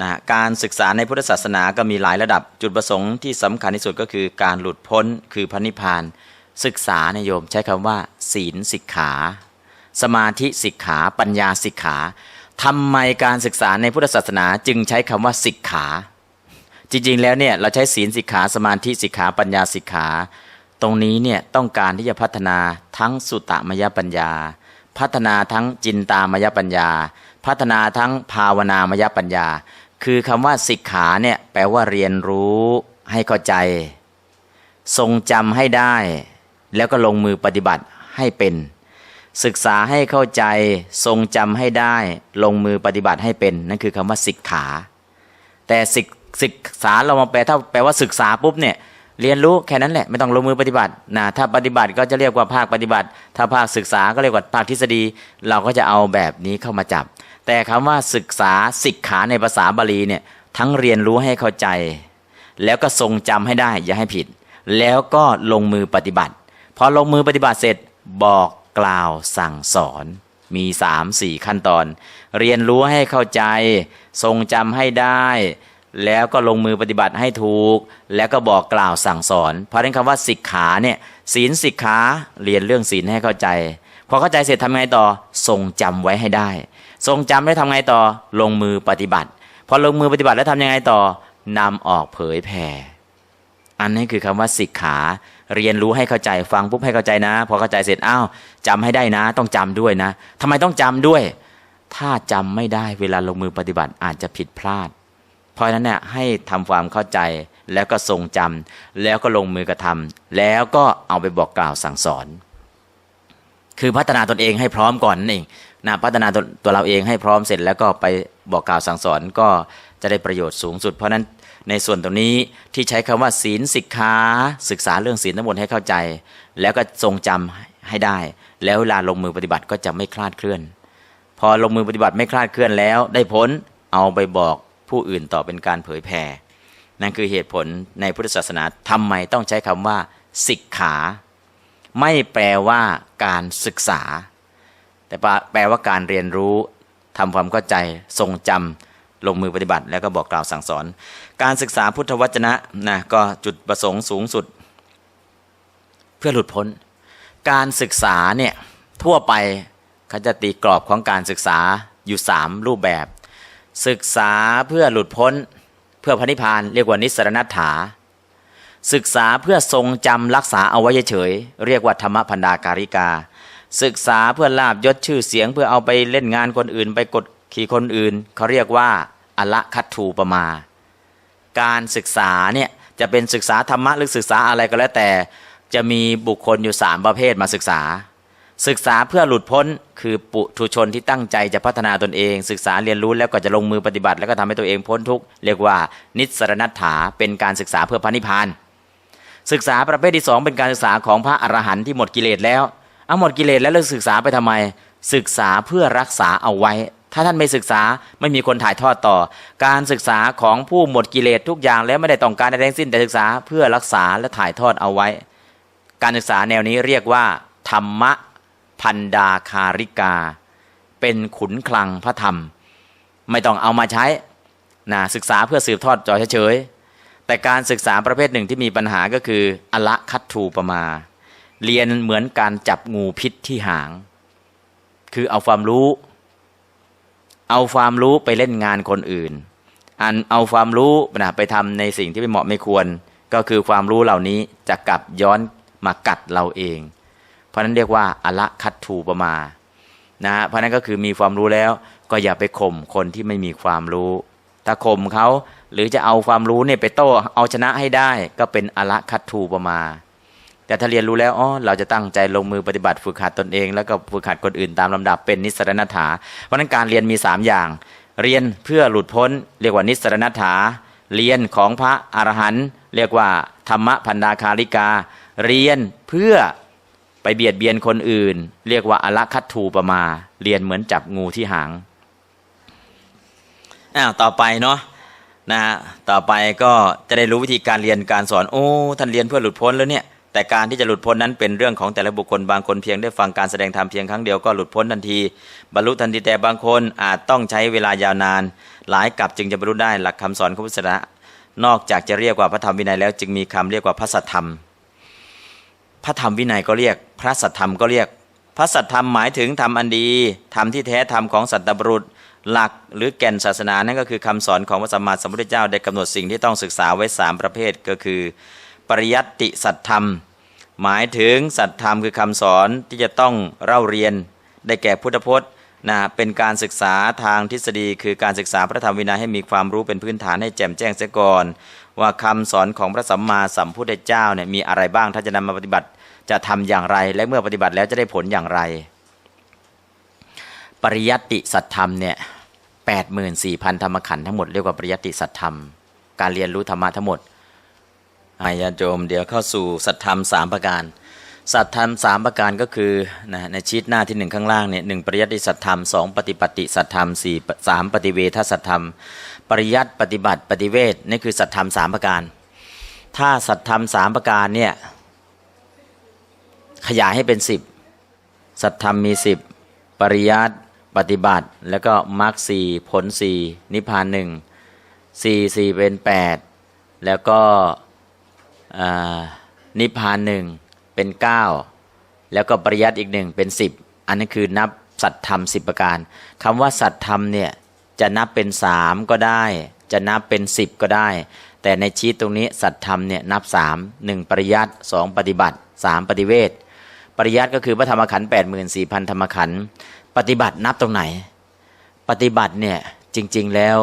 นะการศึกษาในพุทธศาสนาก็มีหลายระดับจุดประสงค์ที่สำคัญที่สุดก็คือการหลุดพ้นคือพระนิพพาน ศึกษาในยโยมใช้คำว่า ศีลสิกขา สมาธิสิกขาปัญญาสิกขาทำไมการศึกษาในพุทธศาสนาจึงใช้คำว่าสิกขา จริงๆแล้วเนี่ยเราใช้ศีลสิกขาสมาธิสิกขาปัญญาสิกขา ตรงนี้เนี่ยต้องการที่จะพัฒนาทั้งสุตตมยปัญญา พัฒนาทั้งจินตามยปัญญา พัฒนาทั้งภาวนามยปัญญา คือคำว่าสิกขาเนี่ยแปลว่าเรียนรู้ให้เข้าใจ ทรงจำให้ได้ แล้วก็ลงมือปฏิบัติให้เป็น ศึกษาให้เข้าใจ ทรงจำให้ได้ ลงมือปฏิบัติให้เป็น นั่นคือคำว่าสิกขา แต่ศึกศึกษาเรามาแปลถ้าแปลว่าศึกษาปุ๊บเนี่ยเรียนรู้แค่นั้นแหละไม่ต้องลงมือปฏิบัตินะถ้าปฏิบัติก็จะเรียกว่าภาคปฏิบัติ ถ้าภาคศึกษาก็เรียกว่าภาคทฤษฎี เราก็จะเอาแบบนี้เข้ามาจับ แต่คำว่าศึกษาสิกขาในภาษาบาลีเนี่ยทั้งเรียนรู้ให้เข้าใจ แล้วก็ทรงจำให้ได้อย่าให้ผิด แล้วก็ลงมือปฏิบัติ พอลงมือปฏิบัติเสร็จบอกกล่าวสั่งสอนมีสามสี่ขั้นตอน เรียนรู้ให้เข้าใจ ทรงจำให้ได้ แล้วก็ลงมือปฏิบัติให้ถูก แล้วก็บอกกล่าวสั่งสอน เพราะฉะนั้นคำว่าสิกขาเนี่ยศีลสิกขาเรียนเรื่องศีลให้เข้าใจ พอเข้าใจเสร็จทำไงต่อ ทรงจำไว้ให้ได้ ทรงจำแล้วทำไงต่อลงมือปฏิบัติ พอลงมือปฏิบัติแล้วทำยังไงต่อนำออกเผยแผ่อันนี้คือคำว่าสิกขาเรียนรู้ให้เข้าใจฟังปุ๊บให้เข้าใจนะ พอเข้าใจเสร็จอ้าวจำให้ได้นะ ต้องจำด้วยนะทำไมต้องจำด้วย ถ้าจำไม่ได้เวลาลงมือปฏิบัติอาจจะผิดพลาด เพราะฉะนั้นเนี่ยให้ทำความเข้าใจแล้วก็ทรงจำแล้วก็ลงมือกระทำแล้วก็เอาไปบอกกล่าวสั่งสอน คือพัฒนาตนเองให้พร้อมก่อนนั่นเอง นะพัฒนาตัวตัวเราเองให้พร้อมเสร็จแล้วก็ไปบอกกล่าวสั่งสอนก็จะได้ประโยชน์สูงสุด เพราะนั้นในส่วนตรงนี้ที่ใช้คำว่าศีลสิกขาศึกษาเรื่องศีลทั้งหมดให้เข้าใจ แล้วก็ทรงจำให้ได้ แล้วเวลาลงมือปฏิบัติก็จะไม่คลาดเคลื่อน พอลงมือปฏิบัติไม่คลาดเคลื่อนแล้ว ได้ผลเอาไปบอกผู้อื่นต่อเป็นการเผยแผ่นั่นคือเหตุผลในพุทธศาสนาทำไมต้องใช้คำว่า สิกขา ไม่แปลว่าการศึกษา แต่แปลว่าการเรียนรู้ทำความเข้าใจทรงจำลงมือปฏิบัติ แล้วก็บอกกล่าวสั่งสอน การศึกษาพุทธวจนะนะก็จุดประสงค์สูงสุด เพื่อหลุดพ้น การศึกษาเนี่ยทั่วไปเขาจะตีกรอบของการศึกษาอยู่สามรูปแบบ ศึกษาเพื่อหลุดพ้น เพื่อพระนิพพานเรียกว่านิสรณัฏฐาศึกษาเพื่อทรงจำรักษาเอาไว้เฉยเรียกว่าธรรมพันดาการิกา ศึกษาเพื่อลาบยศชื่อเสียงเพื่อเอาไปเล่นงานคนอื่น ไปกดขี่คนอื่นเขาเรียกว่าอละคัตถูปมา การศึกษาเนี่ยจะเป็นศึกษาธรรมะหรือศึกษาอะไรก็แล้วแต่ จะมีบุคคลอยู่สามประเภทมาศึกษา ศึกษาเพื่อหลุดพ้นคือปุถุชนที่ตั้งใจจะพัฒนาตนเอง ศึกษาเรียนรู้แล้วก็จะลงมือปฏิบัติ แล้วก็ทำให้ตัวเองพ้นทุกข์เรียกว่านิสรณัฏฐาเป็นการศึกษาเพื่อพระนิพพานศึกษาประเภทที่สองเป็นการศึกษาของพระอรหันต์ที่หมดกิเลสแล้ว เอาหมดกิเลสแล้วเลิกศึกษาไปทำไม ศึกษาเพื่อรักษาเอาไว้ ถ้าท่านไม่ศึกษาไม่มีคนถ่ายทอดต่อ การศึกษาของผู้หมดกิเลสทุกอย่างแล้วไม่ได้ต้องการใดทั้งสิ้นแต่ศึกษาเพื่อรักษาและถ่ายทอดเอาไว้ การศึกษาแนวนี้เรียกว่า ธรรมพันดาคาริกา เป็นขุนคลังพระธรรม ไม่ต้องเอามาใช้นะศึกษาเพื่อสืบทอดจอเฉยแต่การศึกษาประเภทหนึ่งที่มีปัญหาก็คืออละคัตถูปมา เรียนเหมือนการจับงูพิษที่หาง คือเอาความรู้ เอาความรู้ไปเล่นงานคนอื่น อันเอาความรู้นะไปทำในสิ่งที่ไม่เหมาะไม่ควร ก็คือความรู้เหล่านี้จะกลับย้อนมากัดเราเอง เพราะนั้นเรียกว่าอละคัตถูปมานะเพราะนั้นก็คือมีความรู้แล้ว ก็อย่าไปข่มคนที่ไม่มีความรู้ถ้าข่มเขาหรือจะเอาความรู้เนี่ยไปโต้เอาชนะให้ได้ ก็เป็นอละคัตถูปมา แต่ถ้าเรียนรู้แล้วอ๋อเราจะตั้งใจลงมือปฏิบัติฝึกหัดตนเอง แล้วก็ฝึกหัดคนอื่นตามลำดับเป็นนิสรณฐาเพราะนั้นการเรียนมี 3 อย่าง เรียนเพื่อหลุดพ้น เรียกว่านิสรณฐาเรียนของพระอรหันต์เรียกว่าธรรมพันดาคาริกา เรียนเพื่อไปเบียดเบียนคนอื่น เรียกว่าอละคัตถูปมา เรียนเหมือนจับงูที่หางอ้าวต่อไปเนาะนะฮะต่อไปก็จะได้รู้วิธีการเรียนการสอนโอ้ท่านเรียนเพื่อหลุดพ้นแล้วเนี่ย แต่การที่จะหลุดพ้นนั้นเป็นเรื่องของแต่ละบุคคลบางคนเพียงได้ฟังการแสดงธรรมเพียงครั้งเดียวก็หลุดพ้นทันที บรรลุทันทีแต่บางคนอาจต้องใช้เวลายาวนาน หลายกับจึงจะบรรลุได้หลักคำสอนของพุทธศาสนานอกจากจะเรียกว่าพระธรรมวินัยแล้วจึงมีคำเรียกว่าพระสัทธรรม พระธรรมวินัยก็เรียก พระสัทธรรมก็เรียก พระสัทธรรมหมายถึงธรรมอันดีธรรมที่แท้ธรรมของสัตบุรุษหลักหรือแก่นศาสนานั่นก็คือคำสอนของพระสัมมาสัมพุทธเจ้าได้กำหนดสิ่งที่ต้องศึกษาไว้สามประเภทก็คือ ปริยัติสัตธรรม หมายถึงสัตธรรมคือคำสอนที่จะต้องเล่าเรียน ได้แก่พุทธพจน์นะเป็นการศึกษาทางทฤษฎี คือการศึกษาพระธรรมวินัยให้มีความรู้เป็นพื้นฐานให้แจ่มแจ้งเสียก่อน ว่าคำสอนของพระสัมมาสัมพุทธเจ้าเนี่ยมีอะไรบ้างถ้าจะนำมาปฏิบัติจะทำอย่างไร และเมื่อปฏิบัติแล้วจะได้ผลอย่างไร ปริยัติสัตธรรมเนี่ยแปดหมื่นสี่พันธรรมขันธ์ทั้งหมดเรียกว่าปริยัติสัตธรรม การเรียนรู้ธรรมะทั้งหมด อายาโจมเดี๋ยวเข้าสู่สัตธรรมสามประการ สัตธรรมสามประการก็คือนะในชีตหน้าที่หนึ่งข้างล่างเนี่ยหนึ่งปริยัติสัตธรรมสองปฏิปฏิสัตธรรมสี่สามปฏิเวทสัตธรรม ปริยัติปฏิบัติปฏิเวทนี่คือสัตธรรมสามประการ ถ้าสัตธรรมสามประการเนี่ยขยายให้เป็นสิบสัตธรรมมีสิบปริยัติปฏิบัติ แล้วก็มรรคสี่ผลสี่นิพพานหนึ่งสี่สี่เป็นแปดแล้วก็ นิพพานหนึ่งเป็นเก้าแล้วก็ปริยัติอีกหนึ่งเป็นสิบอันนี้คือนับสัตธรรมสิบประการคำว่าสัตธรรมเนี่ยจะนับเป็นสามก็ได้ จะนับเป็นสิบก็ได้ แต่ในชีตตรงนี้สัตธรรมเนี่ยนับสามหนึ่งปริยัติสองปฏิบัติสามปฏิเวทปริยัติก็คือพระธรรมขันธ์แปดหมื่นสี่พันธรรมขันธ์ปฏิบัตินับตรงไหน ปฏิบัติเนี่ยจริง ๆแล้ว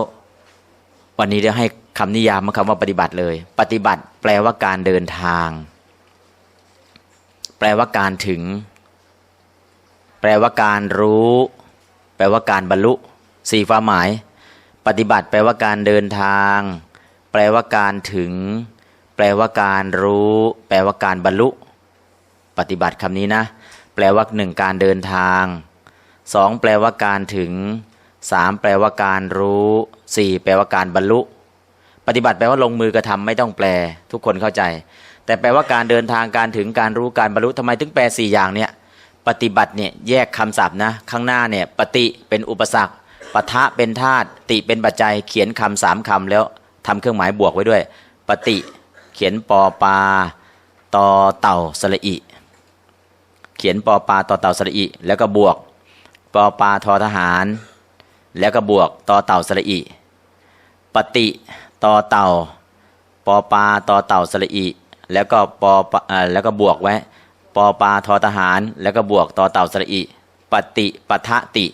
วันนี้เดี๋ยวให้ คำนิยามมาคำว่าปฏิบัติเลย ปฏิบัติ แปลว่าการเดินทาง แปลว่าการถึง แปลว่าการรู้ แปลว่าการบรรลุสี่ความหมาย ปฏิบัติ แปลว่าการเดินทาง แปลว่าการถึง แปลว่าการรู้ แปลว่าการบรรลุ ปฏิบัติคำนี้นะ แปลว่าหนึ่งการเดินทางสองแปลว่าการถึงสามแปลว่าการรู้สี่แปลว่าการบรรลุ ปฏิบัติแปลว่าลงมือกระทำไม่ต้องแปล ทุกคนเข้าใจ แต่แปลว่าการเดินทางการถึงการรู้การบรรลุทำไมถึงแปลสี่อย่างเนี่ยปฏิบัติเนี่ยแยกคำศัพท์นะข้างหน้าเนี่ยปฏิเป็นอุปสรรคปะทะเป็นธาตุติเป็นปัจจัยเขียนคำสามคำแล้วทำเครื่องหมายบวกไว้ด้วย ปฏิเขียนปอปาตอเต่าสระอิเขียนปอปาตอเต่าสระอิแล้วก็บวกปอปาทอทหาร แล้วก็บวกตอเต่าสระอิปฏิ ตอเต่าปอปาตอเต่าสระอิ แล้วก็ปอปาอ่าแล้วก็บวกไว้ปอปาทอทหาร แล้วก็บวกตอเต่าสระอิปฏิปทะติ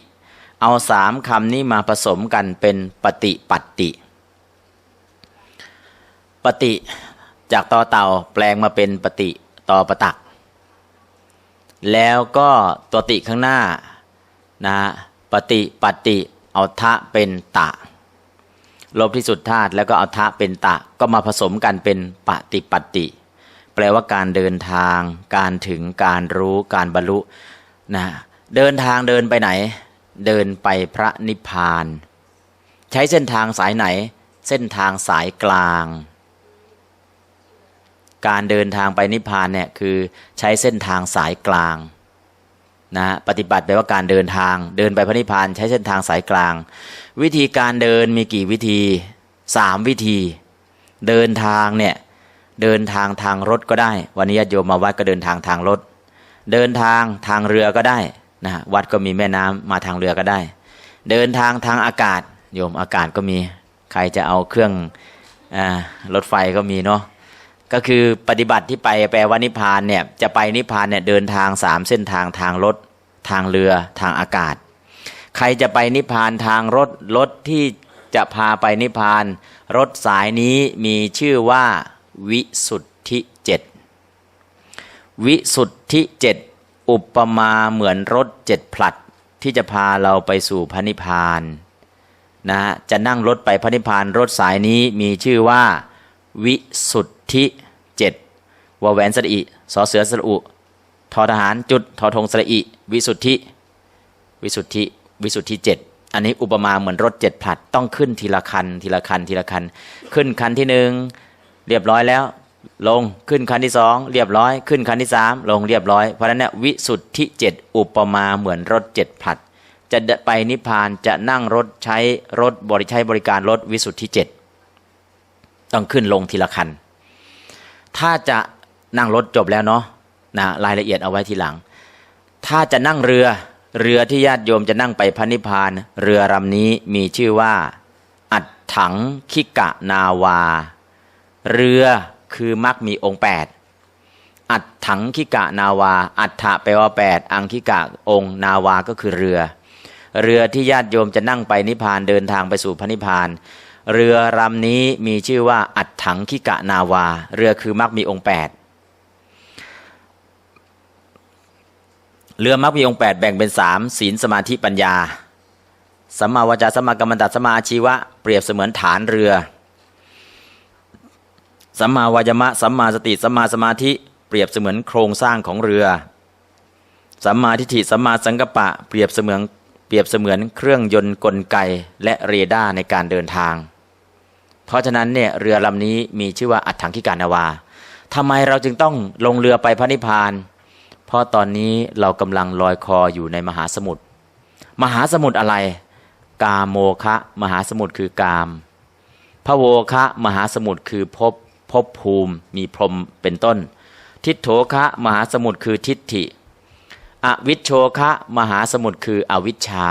เอาสามคำนี้มาผสมกันเป็นปฏิปัตติ ปฏิจากตอเต่าแปลงมาเป็นปฏิตอปตัก แล้วก็ตัวติข้างหน้านะปฏิปัตติเอาทะเป็นตะ ลบที่สุดธาตุแล้วก็เอาทะเป็นตะก็มาผสมกันเป็นปฏิปัตติ แปลว่าการเดินทาง การถึงการรู้การบรรลุนะเดินทางเดินไปไหน เดินไปพระนิพพาน ใช้เส้นทางสายไหน เส้นทางสายกลาง การเดินทางไปนิพพานเนี่ยคือใช้เส้นทางสายกลาง นะปฏิบัติแปลว่าการเดินทาง เดินไปพระนิพพานใช้เส้นทางสายกลาง วิธีการเดินมีกี่วิธีสามวิธี เดินทางเนี่ยเดินทางทางรถก็ได้ วันนี้ญาติโยมมาวัดก็เดินทางทางรถ เดินทางทางเรือก็ได้นะวัดก็มีแม่น้ำมาทางเรือก็ได้ เดินทางทางอากาศ โยมอากาศก็มี ใครจะเอาเครื่องอรถไฟก็มีเนาะ ก็คือปฏิบัติที่ไปแปลว่านิพพานเนี่ยจะไปนิพพานเนี่ยเดินทางสามเส้นทางทางรถ ทางเรือทางอากาศ ใครจะไปนิพพานทางรถรถที่จะพาไปนิพพาน รถสายนี้มีชื่อว่าวิสุทธิเจ็ดวิสุทธิเจ็ดอุปมาเหมือนรถเจ็ดผลัดที่จะพาเราไปสู่พระนิพพานนะจะนั่งรถไปพระนิพพานรถสายนี้มีชื่อว่า วิสุทธิ วแหวนสระอิสอเสือสระอุทอทหารจุดทอธงสระอิ วิสุทธิ วิสุทธิ วิสุทธิเจ็ดอันนี้อุปมาเหมือนรถเจ็ดผลัดต้องขึ้นทีละคัน ทีละคัน ทีละคัน ขึ้นคันที่หนึ่งเรียบร้อยแล้ว ลงขึ้นคันที่สองเรียบร้อย ขึ้นคันที่สามลงเรียบร้อยเพราะฉะนั้นเนี่ยวิสุทธิเจ็ดอุปมาเหมือนรถเจ็ดผลัด จะไปนิพพานจะนั่งรถใช้รถบริใช้บริการรถวิสุทธิเจ็ดต้องขึ้นลงทีละคันถ้าจะ นั่งรถจบแล้วเนาะนะรายละเอียดเอาไว้ทีหลัง ถ้าจะนั่งเรือเรือที่ญาติโยมจะนั่งไปพระนิพพาน เรือลำนี้มีชื่อว่า อัดถังคิกะนาวา เรือคือมักมีองค์แปดอัดถังคิกะนาวา อัฏฐะแปลว่าแปดอังคิกะองค์นาวาก็คือเรือ เรือที่ญาติโยมจะนั่งไปนิพพานเดินทางไปสู่พระนิพพาน เรือลำนี้มีชื่อว่า อัดถังคิกะนาวา เรือคือมักมีองค์แปด เรือมักมีองค์แปดแบ่งเป็นสามศีลสมาธิปัญญาสัมมาวจาสัมมากัมมันตสัมมาอาชีวะ เปรียบเสมือนฐานเรือสัมมาวายมะสัมมาสติสัมมาสมาธิเปรียบเสมือนโครงสร้างของเรือสัมมาทิฏฐิสัมมาสังกัปปะเปรียบเสมือนเปรียบเสมือนเครื่องยนต์กลไกและเรดาร์ในการเดินทาง เพราะฉะนั้นเนี่ยเรือลำนี้มีชื่อว่าอัฏฐังคิกานาวาทำไมเราจึงต้องลงเรือไปพระนิพพานเพราะตอนนี้เรากำลังลอยคออยู่ในมหาสมุทรมหาสมุทรอะไร กาโมคะ มหาสมุทรคือกาม พระโวคะ มหาสมุทรคือภพภพภูมิมีพรหมเป็นต้น ทิฏโถคะ มหาสมุทรคือทิฏฐิ อวิชโชคะ มหาสมุทรคืออวิชชา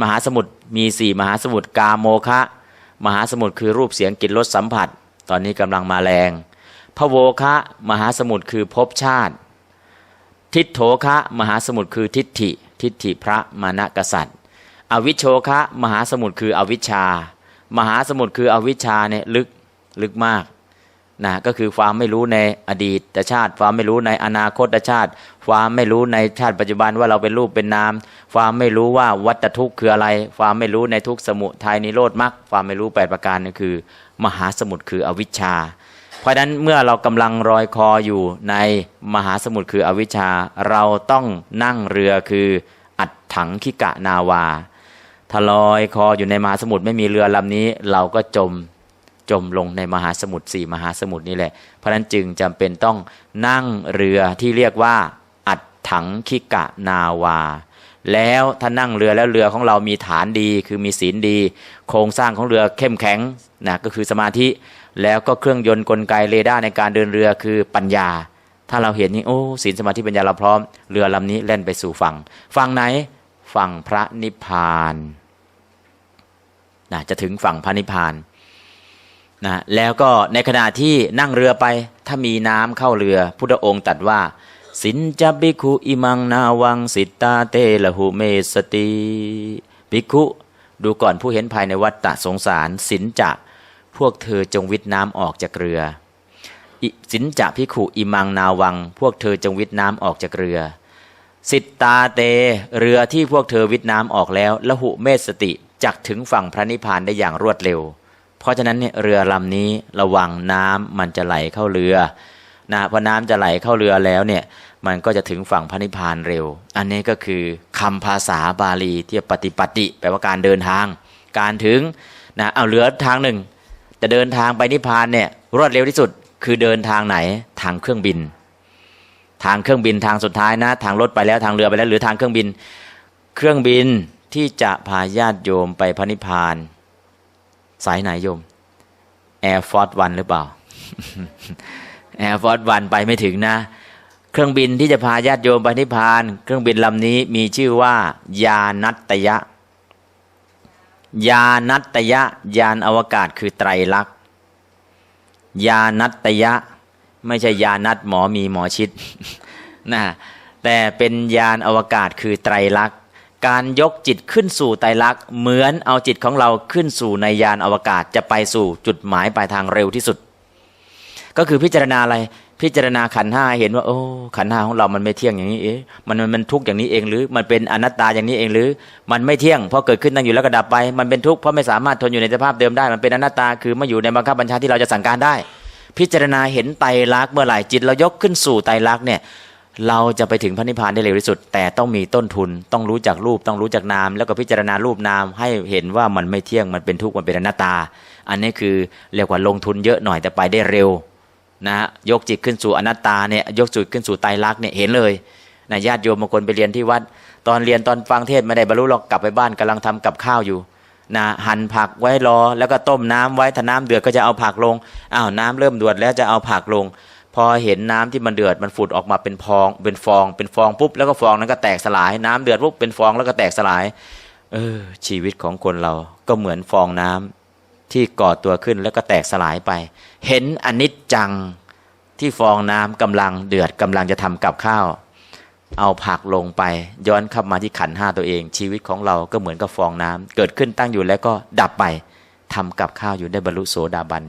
มหาสมุทรมีสี่มหาสมุทรกาโมคะ มหาสมุทรคือรูปเสียงกลิ่นรสสัมผัส ตอนนี้กำลังมาแรง พระโวคะ มหาสมุทรคือภพชาติ ทิฏโถคะมหาสมุทรคือทิฏฐิ ทิฏฐิพระมานกษัตริย์ อวิชโชคะมหาสมุทรคืออวิชชา มหาสมุทรคืออวิชชาเนี่ยลึกลึกมากนะก็คือความไม่รู้ในอดีตชาติ ความไม่รู้ในอนาคตชาติ ความไม่รู้ในชาติปัจจุบันว่าเราเป็นรูปเป็นนาม ความไม่รู้ว่าวัฏทุกข์คืออะไร ความไม่รู้ในทุกสมุทัยนิโรธมรรคความไม่รู้แปดประการนี่คือ มหาสมุทรคืออวิชชา ราะฉะนั้นเมื่อเรากำลังรอยคออยู่ในมหาสมุทรคืออวิชชา เราต้องนั่งเรือคืออัดถังคิกะนาวาถ้าลอยคออยู่ในมหาสมุทรไม่มีเรือลำนี้ เราก็จมจมลงในมหาสมุทรสี่มหาสมุทรนี่แหละ เพราะฉะนั้นจึงจำเป็นต้องนั่งเรือที่เรียกว่า อัดถังคิกะนาวา แล้วถ้านั่งเรือแล้วเรือของเรามีฐานดี คือมีศีลดี โครงสร้างของเรือเข้มแข็งนะก็คือสมาธิ แล้วก็เครื่องยนต์กลไกเรดาร์ในการเดินเรือคือปัญญา ถ้าเราเห็นนี่โอ้ศีลสมาธิปัญญาเราพร้อมเรือลำนี้เล่นไปสู่ฝั่งฝั่งไหนฝั่งพระนิพพานนะจะถึงฝั่งพระนิพพานนะแล้วก็ในขณะที่นั่งเรือไปถ้ามีน้ำเข้าเรือ พุทธองค์ตรัสว่า สินจะบิคุอิมังนาวังสิตาเตละหุเมสติบิคุ ดูก่อนผู้เห็นภายในวัฏฏะสงสาร สินจะ พวกเธอจงวิทน้ำออกจากเรือสินจะพิขุอิมังนาวัง พวกเธอจงวิทน้ำออกจากเรือ สิตตาเต เรือที่พวกเธอวิทน้ำออกแล้วละหุเมสติจักถึงฝั่งพระนิพพานได้อย่างรวดเร็ว เพราะฉะนั้นเนี่ยเรือลำนี้ระวังน้ำมันจะไหลเข้าเรือนะพอน้ำจะไหลเข้าเรือแล้วเนี่ยมันก็จะถึงฝั่งพระนิพพานเร็ว อันนี้ก็คือคำภาษาบาลีที่ปฏิปติแปลว่าการเดินทาง การถึงนะเอาเรือทางหนึ่ง จะเดินทางไปนิพพานเนี่ยรวดเร็วที่สุดคือเดินทางไหนทางเครื่องบิน ทางเครื่องบินทางสุดท้ายนะ ทางรถไปแล้วทางเรือไปแล้ว หรือทางเครื่องบิน เครื่องบินที่จะพาญาติโยมไปพระนิพพาน สายไหนโยม Air Force One หรือเปล่า Air Force One ไปไม่ถึงนะ เครื่องบินที่จะพาญาติโยมไปนิพพาน เครื่องบินลำนี้มีชื่อว่ายานัตยะ ยานัตยะยานอวกาศคือไตรลักษณ์ยานัตยะ ไม่ใช่ยานัตหมอมีหมอชิดนะแต่เป็นยานอวกาศคือไตรลักษณ์การยกจิตขึ้นสู่ไตรลักษณ์เหมือนเอาจิตของเราขึ้นสู่ในยานอวกาศจะไปสู่จุดหมายปลายทางเร็วที่สุด ก็คือพิจารณาอะไร พิจารณาขันห้าเห็นว่า โอ้ขันห้าของเรามันไม่เที่ยงอย่างนี้เอ๊มันมันทุกข์อย่างนี้เองหรือ มันเป็นอนัตตาอย่างนี้เองหรือ มันไม่เที่ยงเพราะเกิดขึ้นตั้งอยู่แล้วก็ดับไป มันเป็นทุกข์เพราะไม่สามารถทนอยู่ในสภาพเดิมได้ มันเป็นอนัตตาคือมาอยู่ในบังคับบัญชาที่เราจะสั่งการได้ พิจารณาเห็นไตรลักษณ์เมื่อไหร่จิตเรายกขึ้นสู่ไตรลักษณ์เนี่ยเราจะไปถึงพระนิพพานได้เร็วที่สุด แต่ต้องมีต้นทุนต้องรู้จักรูปต้องรู้จักนาม แล้วก็พิจารณารูปนามให้เห็นว่ามันไม่เที่ยงมันเป็นทุกข์มันเป็นอนัตตา อันนี้คือเรียกว่าลงทุนเยอะหน่อยแต่ไปได้เร็ว นะฮะยกจิตขึ้นสู่อนัตตาเนี่ยยกจิตขึ้นสู่ไตรลักษณ์เนี่ยเห็นเลยนะญาติโยมบางคนไปเรียนที่วัด ตอนเรียนตอนฟังเทศไม่ได้บรรลุหรอกกลับไปบ้านกำลังทำกับข้าวอยู่นะหั่นผักไว้รอ แล้วก็ต้มน้ำไว้ถ้าน้ำเดือดก็จะเอาผักลงอ้าวน้ำเริ่มเดือดแล้วจะเอาผักลง พอเห็นน้ำที่มันเดือดมันฝุดออกมาเป็นพอง เป็นฟอง เป็นฟองปุ๊บแล้วก็ฟองนั้นก็แตกสลาย น้ำเดือดปุ๊บเป็นฟองแล้วก็แตกสลายเออชีวิตของคนเราก็เหมือนฟองน้ำ ที่ก่อตัวขึ้นแล้วก็แตกสลายไป เห็นอนิจจังที่ฟองน้ำกำลังเดือดกำลังจะทำกับข้าว เอาผักลงไป ย้อนเข้ามาที่ขันห้าตัวเอง ชีวิตของเราก็เหมือนกับฟองน้ำเกิดขึ้นตั้งอยู่แล้วก็ดับไปทำกับข้าวอยู่ได้บรรลุโสดาบัน